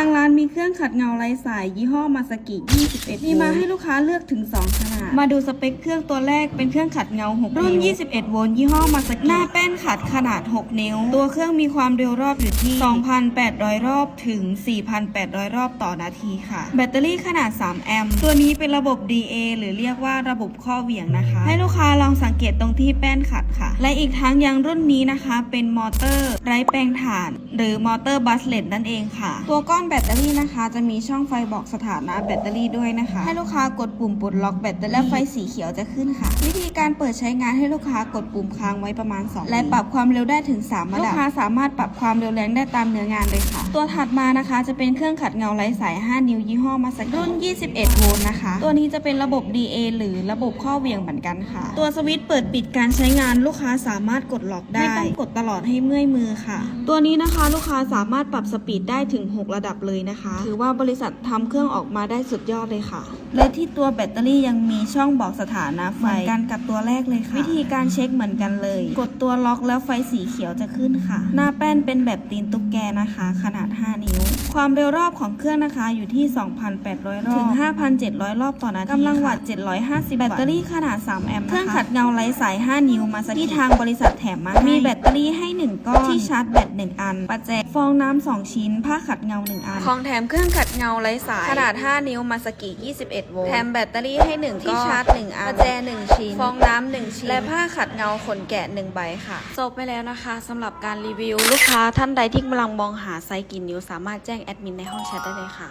างร้านมีเครื่องขัดเงาไร้สาย ยี่ห้อมาสกิ 21 มีมาให้ลูกค้าเลือกถึง 2 ขนาด มาดูสเปคเครื่องตัวแรกเป็นเครื่องขัดเงา 6 รุ่น 21 โวลต์ยี่ห้อมาสกิ หน้าแป้นขัดขนาด 6 นิ้ว ตัวเครื่องมีความเร็วรอบอยู่ที่ 2,800 รอบถึง 4,800 รอบต่อนาทีค่ะ แบตเตอรี่ขนาด 3 แอมป์ ตัวนี้เป็นระบบ DA หรือเรียกว่าระบบข้อเหวี่ยงนะคะ ให้ลูกค้าลองสังเกตตรงที่แป้นขัดค่ะ และอีกทั้งยังรุ่นนี้นะคะ เป็นมอเตอร์ไร้แปลงถ่าน หรือมอเตอร์บัสเลตนั่นเองค่ะ ตัวก้อนแบตเตอรี่นะคะ จะมีช่องไฟบอกสถานะแบตเตอรี่ด้วยนะคะ ให้ลูกค้ากดปุ่มปลดล็อกแบตเตอรี่และไฟสีเขียวจะขึ้นค่ะ วิธีการเปิดใช้งานให้ลูกค้ากดปุ่มค้างไว้ประมาณ 2 และปรับความเร็วได้ถึง 3 ระดับ ลูกค้าสามารถปรับความเร็วแรงได้ตามเนื้องานเลยค่ะ ตัวถัดมานะคะ จะเป็นเครื่องขัดเงาไร้สาย 5 นิ้วยี่ห้อมาสรุ่น 21 โวลต์นะคะ ตัวนี้จะเป็นระบบ DA หรือระบบข้อเหวี่ยงเหมือนกันค่ะ ตัวสวิตช์เปิดปิดการใช้งานลูกค้าสามารถกดล็อกได้ไม่ต้องกดตลอดให้เมื่อยมือค่ะ ตัวนี้นะคะลูกค้าสามารถปรับสปีดได้ถึง 6 ระดับเลยนะคะ ถือว่าบริษัททำเครื่องออกมาได้สุดยอดเลยค่ะ และที่ตัวแบตเตอรี่ยังมีช่องบอกสถานะไฟเหมือนกันกับตัวแรกเลยค่ะ วิธีการเช็คเหมือนกันเลย กดตัวล็อกแล้วไฟสีเขียวจะขึ้นค่ะ หน้าแป้นเป็นแบบตีนตุ๊กแกนะคะ ขนาด 5 นิ้ว ความเร็วรอบของเครื่องนะคะอยู่ที่ 2,800 รอบถึง 5,700 รอบต่อนาทีกำลังวัตต์750 แบตเตอรี่ขนาด 3 แอมป์นะคะเครื่องขัดเงาไร้สาย 5 นิ้วมาสที่ทางบริษัทแถมมาให้มีแบตเตอรี่ให้ 1 ก้อนที่ชาร์จแบต1อัน ประแจฟองน้ำ2ชิ้น ผ้าขัดเงา 1 อันของแถมเครื่องขัดเงาไร้สาย ขนาด 5 นิ้วมาสกิ 21 โวลต์ แถมแบตเตอรี่ให้1ก้อนที่ชาร์จ 1 อันประแจ 1 ชิ้น ฟองน้ำ 1 ชิ้น และผ้าขัดเงาขนแกะ 1 ใบค่ะ จบไปแล้วนะคะสำหรับการรีวิว ลูกค้าท่านใดที่กำลังมองหาไซส์กินนิ้วสามารถแจ้งแอดมินในห้องแชทได้เลยค่ะ